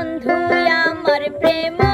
বন্ধু আমার প্রেম।